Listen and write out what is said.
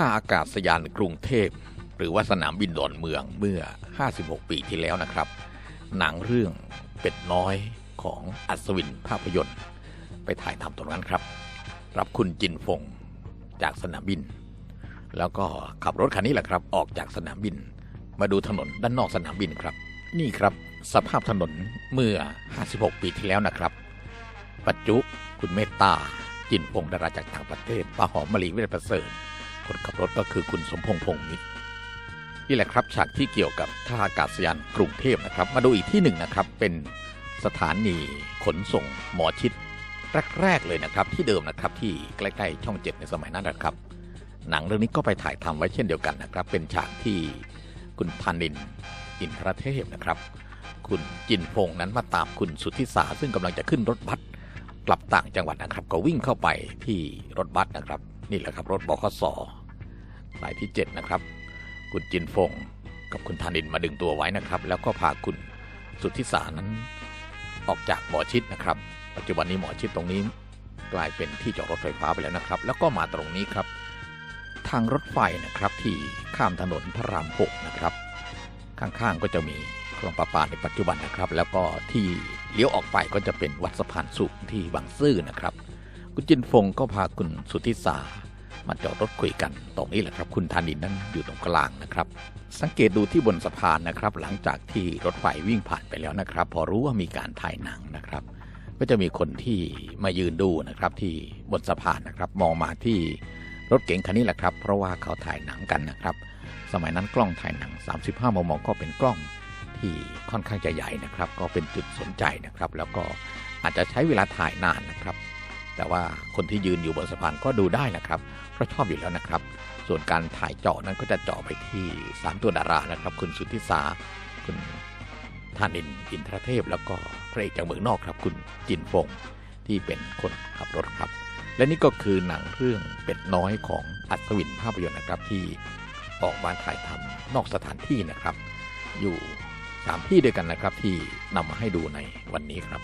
ท่าอากาศยานกรุงเทพ หรือว่าสนามบินดอนเมืองเมื่อ 56 ปีที่แล้วนะครับ หนังเรื่องเป็ดน้อยของอัศวินภาพยนตร์ ไปถ่ายทำตรงนั้นครับ รับคุณจินฟงจากสนามบิน แล้วก็ขับรถคันนี้แหละครับ ออกจากสนามบิน มาดูถนนด้านนอกสนามบินครับ นี่ครับสภาพถนนเมื่อ 56 ปีที่แล้วนะครับ ปัจจุคุณเมตตาจินพงดาราจากต่างประเทศป้าหอมมะลิเวชประเสริฐ คนขับรถก็คือคุณสมพงษ์พงษ์มิตรนี่แหละครับฉากที่เกี่ยวกับท่าอากาศยานกรุงเทพนะครับ มาดูอีกที่หนึ่งนะครับเป็นสถานีขนส่งหมอชิดแรกๆเลยนะครับ ที่เดิมนะครับที่ใกล้ๆช่องเจ็ดในสมัยนั้นนะครับ หนังเรื่องนี้ก็ไปถ่ายทำไว้เช่นเดียวกันนะครับ เป็นฉากที่คุณธานินอินทรเทพนะครับ คุณจินพงษ์นั้นมาตามคุณสุทธิสาซึ่งกำลังจะขึ้นรถบัสกลับต่างจังหวัดนะครับ ก็วิ่งเข้าไปที่รถบัสนะครับ นี่แหละครับรถบขส สายที่ 7 นะครับ คุณจินฟงกับคุณธานินมาดึงตัวไว้นะครับ แล้วก็พาคุณสุทธิสานั้นออกจากหมอชิดนะครับ ปัจจุบันนี้หมอชิดตรงนี้กลายเป็นที่จอดรถไฟฟ้าไปแล้วนะครับ แล้วก็มาตรงนี้ครับ ทางรถไฟนะครับที่ข้ามถนนพระรามหกนะครับ ข้างๆก็จะมีคลองประปาในปัจจุบันนะครับ แล้วก็ที่เลี้ยวออกไปก็จะเป็นวัดสะพานสุขที่บางซื่อนะครับ คุณจินฟงก็พาคุณสุทธิสา มาจอดรถคุยกัน ตรงนี้แหละครับ คุณธานินนั้นอยู่ตรงกลางนะครับ สังเกตดูที่บนสะพานนะครับ หลังจากที่รถไฟวิ่งผ่านไปแล้วนะครับ พอรู้ว่ามีการถ่ายหนังนะครับ ก็จะมีคนที่มายืนดูนะครับที่บนสะพานนะครับ มองมาที่รถเก๋งคันนี้แหละครับ เพราะว่าเขาถ่ายหนังกันนะครับ สมัยนั้นกล้องถ่ายหนัง 35 มม ก็เป็นกล้องที่ค่อนข้างจะใหญ่นะครับ ก็เป็นจุดสนใจนะครับ แล้วก็อาจจะใช้เวลาถ่ายนานนะครับ แต่ว่าคนที่ยืนอยู่บนสะพานก็ดูได้นะครับ เพราะชอบอยู่แล้วนะครับ ส่วนการถ่ายเจาะนั้นก็จะเจาะไปที่ 3 ตัวดารานะครับ คุณสุทธิสา คุณธานินอินทรเทพ แล้วก็พระเอกจากเมืองนอกครับ คุณจินฟงที่เป็นคนขับรถครับ และนี่ก็คือหนังเรื่องเป็ดน้อยของอัศวินภาพยนตร์นะครับที่ออกมาถ่ายทำนอกสถานที่นะครับ อยู่สามที่ด้วยกันนะครับที่นำมาให้ดูในวันนี้ครับ